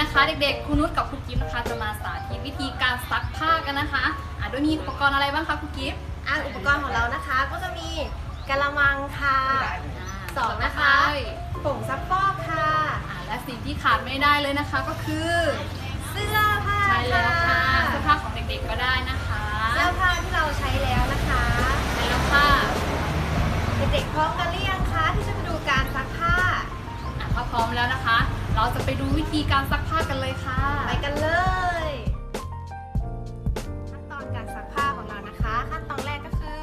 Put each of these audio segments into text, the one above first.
นะคะเด็กๆครูนุชกับครูกิฟต์นะคะจะมาสาธิตวิธีการซักผ้ากันนะคะอะโดยมีอุปกรณ์อะไรบ้างคะครูกิฟต์อะอุปกรณ์ของเรานะคะ ก็จะมีกะละมังค่ะสองนะคะผงซักฟอกค่ะอะและสิ่งที่ขาดไม่ได้เลยนะคะ ก็คือเสื้อผ้าใช่แล้วค่ะเสื้อผ้าของเด็กๆก็ได้นะคะ เสื้อผ้าที่เราใช้แล้ว ธีการซักผ้ากันเลยค่ะ ไปกันเลย ขั้นตอนการซักผ้าของเรานะคะ ขั้นตอนแรกก็คือ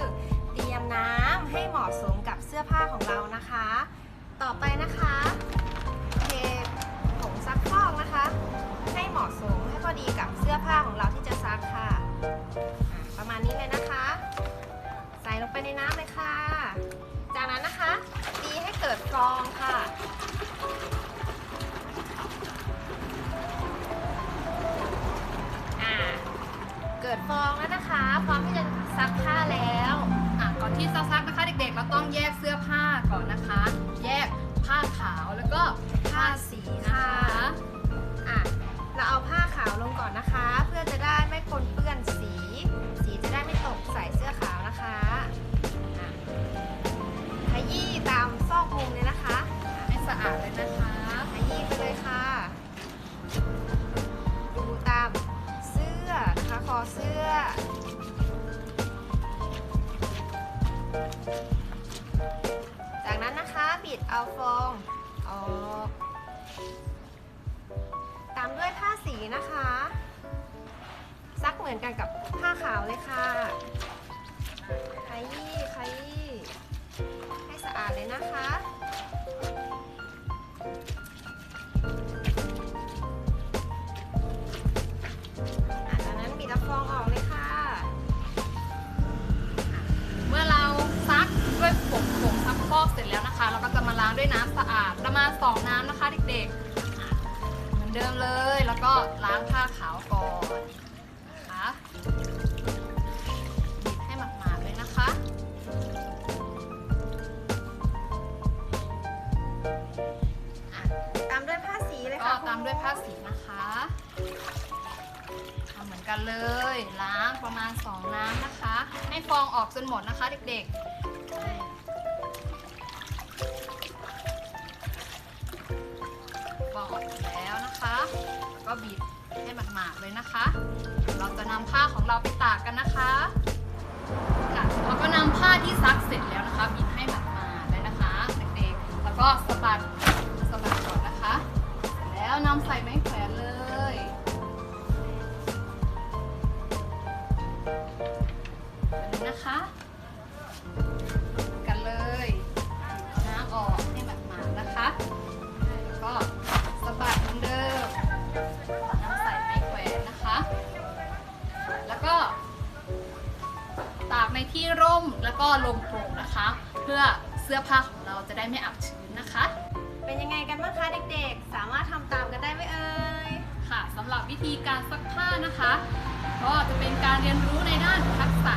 เตรียมน้ำให้เหมาะสมกับเสื้อผ้าของเรานะคะ ต่อไปนะคะเทผงซักฟอกนะคะ ให้เหมาะสมให้พอดีกับเสื้อผ้าของเราที่จะซักค่ะอะประมาณนี้เลยนะคะ ใส่ลงไปในน้ำเลยค่ะ จากนั้นนะคะตีให้เกิดฟองค่ะ เกิดฟองแล้วนะคะ พร้อมที่จะซักผ้าแล้วอะก่อนที่จะซักนะคะ เด็กๆ เราต้องแยกเสื้อผ้าก่อนนะคะ แยกผ้าขาวแล้วก็ผ้าสีนะคะอะเราเอาผ้าขาวลงก่อนนะคะ เพื่อจะได้ไม่ปน เสื้อ จากนั้นนะคะบิดเอาฟองออกตามด้วยผ้าสีนะคะ ซักเหมือนกันกับผ้าขาวเลยค่ะขยี้ขยี้ให้สะอาดเลยนะคะาดประมาณสองน้ำนะคะเด็กๆอะเหมือนเดิมเลย แล้วก็ล้างผ้าขาวก่อนนะคะบีบให้หมาดๆเลยนะคะอะตามด้วยผ้าสีเลยก็ค่ะตามด้วยผ้าสีนะคะทำเหมือนกันเลย ล้างประมาณ 2 น้ำนะคะ ให้ฟองออกจนหมดนะคะเด็กๆ ออกแล้วนะคะ ก็บีบให้หมาดๆเลยนะคะ เราจะนำผ้าของเราไปตากกันนะคะ แล้วก็ลมโปร่งนะคะ เพื่อเสื้อผ้าของเราจะได้ไม่อับชื้นนะคะ เป็นยังไงกันบ้างคะเด็กๆ สามารถทำตามกันได้ไหมเอ่ยค่ะสำหรับวิธีการซักผ้านะคะ ก็จะเป็นการเรียนรู้ในด้านทักษะ